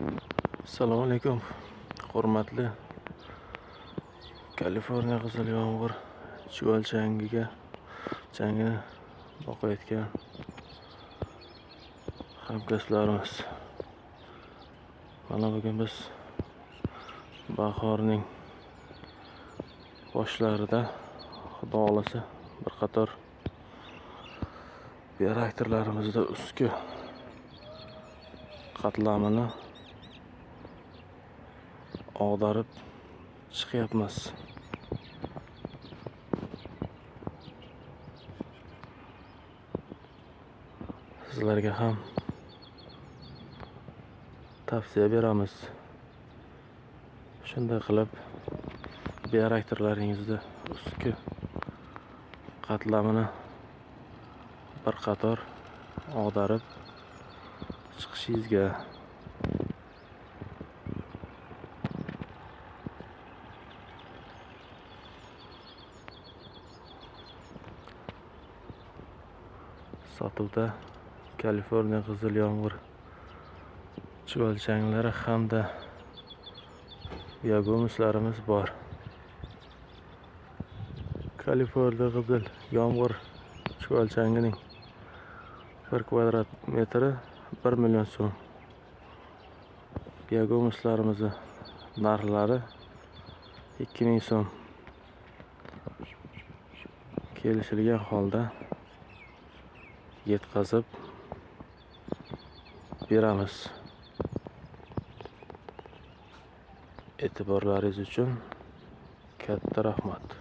assalomu alaykum hurmatli kaliforniya qizil yomg'ir chuval changiga changini boqayotgan hamkasblarimiz. Mana bugun biz bahorning boshlarida xudo xohlasa bir qator beraktorlarimizda ustki qatlamini og'darib chiqyapmiz. Sizlarga ham tavsiya beramiz. Shunday qilib beraktorlaringizni ustki qatlamini bir qator og'darib chiqishingizga sotuvda kaliforniya qizil yomg'ir chuvalchanglari hamda yagomuslarimiz bor. Kaliforniya qizil yomg'ir chuvalchangining bir kvadrat metri bir million so'm. Yagomuslarimizni narxlari ikki ming so'm. Kelishilgan holda yetkazib beramiz e'tiborlaringiz uchun katta rahmat